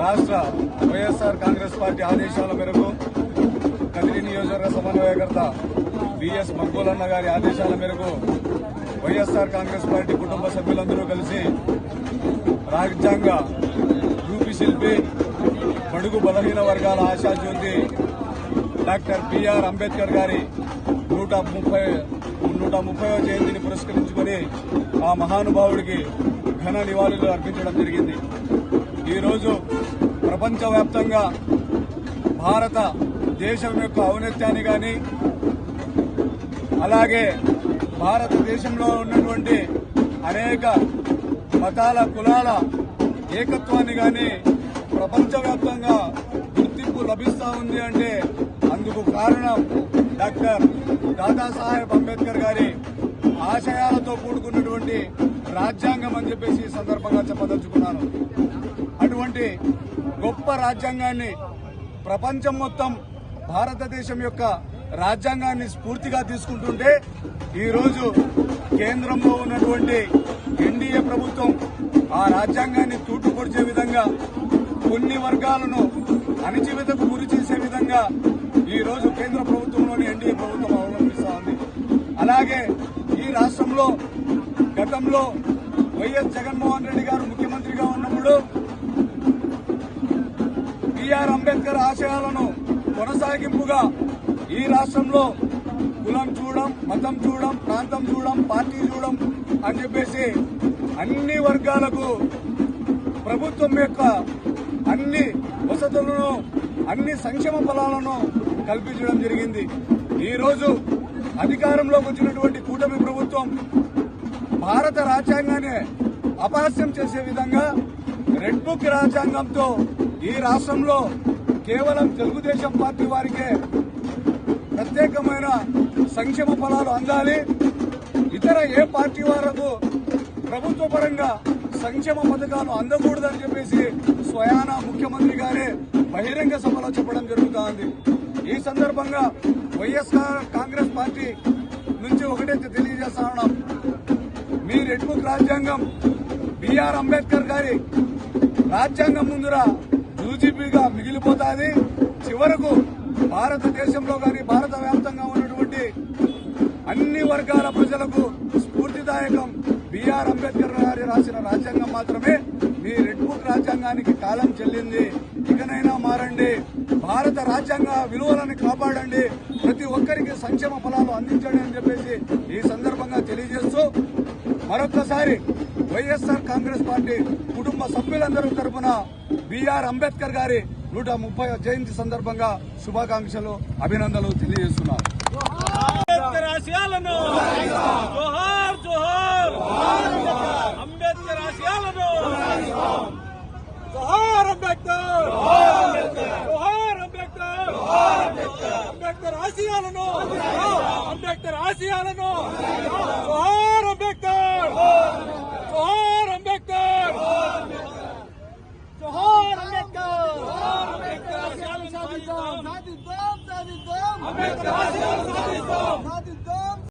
రాష్ట్ర వైఎస్ఆర్ కాంగ్రెస్ పార్టీ ఆదేశాల మేరకు కదిరి నియోజకవర్గ సమన్వయకర్త బిఎస్ మక్బూలన్న గారి ఆదేశాల మేరకు వైఎస్ఆర్ కాంగ్రెస్ పార్టీ కుటుంబ సభ్యులందరూ కలిసి రాజ్యాంగ రూపి శిల్పి బడుగు బలహీన వర్గాల ఆశాజ్యోతి డాక్టర్ బిఆర్ అంబేద్కర్ గారి నూట ముప్పై నూట ముప్పైవ జయంతిని పురస్కరించుకొని ఆ మహానుభావుడికి ఘన నివాళులు అర్పించడం జరిగింది. ఈరోజు ప్రపంచవ్యాప్తంగా భారత దేశం యొక్క ఔన్నత్యాన్ని కానీ అలాగే భారతదేశంలో ఉన్నటువంటి అనేక మతాల కులాల ఏకత్వాన్ని కానీ ప్రపంచవ్యాప్తంగా గుర్తింపు లభిస్తా ఉంది అంటే అందుకు కారణం డాక్టర్ దాదాసాహెబ్ అంబేద్కర్ గారి ఆశయాలతో కూడుకున్నటువంటి రాజ్యాంగం అని చెప్పేసి ఈ సందర్భంగా చెప్పదలుచుకున్నాను. ఉన్నటువంటి గొప్ప రాజ్యాంగాన్ని ప్రపంచం మొత్తం భారతదేశం యొక్క రాజ్యాంగాన్ని స్ఫూర్తిగా తీసుకుంటుంటే ఈరోజు కేంద్రంలో ఉన్నటువంటి ఎన్డీఏ ప్రభుత్వం ఆ రాజ్యాంగాన్ని తూటుపొడిచే విధంగా కొన్ని వర్గాలను అణిచివేతకు గురి చేసే విధంగా ఈ రోజు కేంద్ర ప్రభుత్వంలోని ఎన్డీఏ ప్రభుత్వం అవలంబిస్తా ఉంది. అలాగే ఈ రాష్ట్రంలో గతంలో వైఎస్ జగన్మోహన్ రెడ్డి గారు ముఖ్యమంత్రిగా ఉన్నప్పుడు బిఆర్ అంబేద్కర్ ఆశయాలను కొనసాగింపుగా ఈ రాష్ట్రంలో కులం చూడం మతం చూడం ప్రాంతం చూడం పార్టీ చూడం అని చెప్పేసి అన్ని వర్గాలకు ప్రభుత్వం యొక్క అన్ని వసతులను అన్ని సంక్షేమ ఫలాలను కల్పించడం జరిగింది. ఈరోజు అధికారంలోకి వచ్చినటువంటి కూటమి ప్రభుత్వం భారత రాజ్యాంగాన్ని అపహాస్యం చేసే విధంగా రెడ్ బుక్ రాజ్యాంగంతో ఈ రాష్ట్రంలో కేవలం తెలుగుదేశం పార్టీ వారికే ప్రత్యేకమైన సంక్షేమ ఫలాలు అందాలి. ఇతర ఏ పార్టీ వారకు ప్రభుత్వ పరంగా సంక్షేమ పథకాలు అందకూడదని చెప్పేసి స్వయాన ముఖ్యమంత్రి గారే బహిరంగ సభలో చెప్పడం జరుగుతోంది. ఈ సందర్భంగా వైఎస్ఆర్ కాంగ్రెస్ పార్టీ నుంచి ఒకటే తెలియజేస్తా ఉన్నాం. మీ రెడ్ బుక్ రాజ్యాంగం బిఆర్ అంబేద్కర్ గారి రాజ్యాంగం ముందర యూజీపీగా మిగిలిపోతాది. చివరకు భారతదేశంలో కానీ భారత వ్యాప్తంగా ఉన్నటువంటి అన్ని వర్గాల ప్రజలకు స్ఫూర్తిదాయకం బిఆర్ అంబేద్కర్ గారి రాసిన రాజ్యాంగం మాత్రమే. మీ రెడ్ బుక్ రాజ్యాంగానికి కాలం చెల్లింది. ఇకనైనా మారండి. భారత రాజ్యాంగ విలువలను కాపాడండి. ప్రతి ఒక్కరికి సంక్షేమ ఫలాలు అందించండి అని చెప్పేసి ఈ సందర్భంగా తెలియజేస్తూ మరొకసారి వైఎస్ఆర్ కాంగ్రెస్ పార్టీ కుటుంబ సభ్యులందరూ తరఫున బిఆర్ అంబేద్కర్ గారి నూట ముప్పై జయంతి సందర్భంగా శుభాకాంక్షలు అభినందనలు తెలియజేస్తున్నారు అంబేద్కర్ ఆశయాలను! అంబేద్కర్ ఆశయాలను! Johar Ambedkar. Johar Ambedkar. Ambedkar. Ambedkar. Ambedkar. Ambedkar. Ambedkar. Ambedkar. Ambedkar.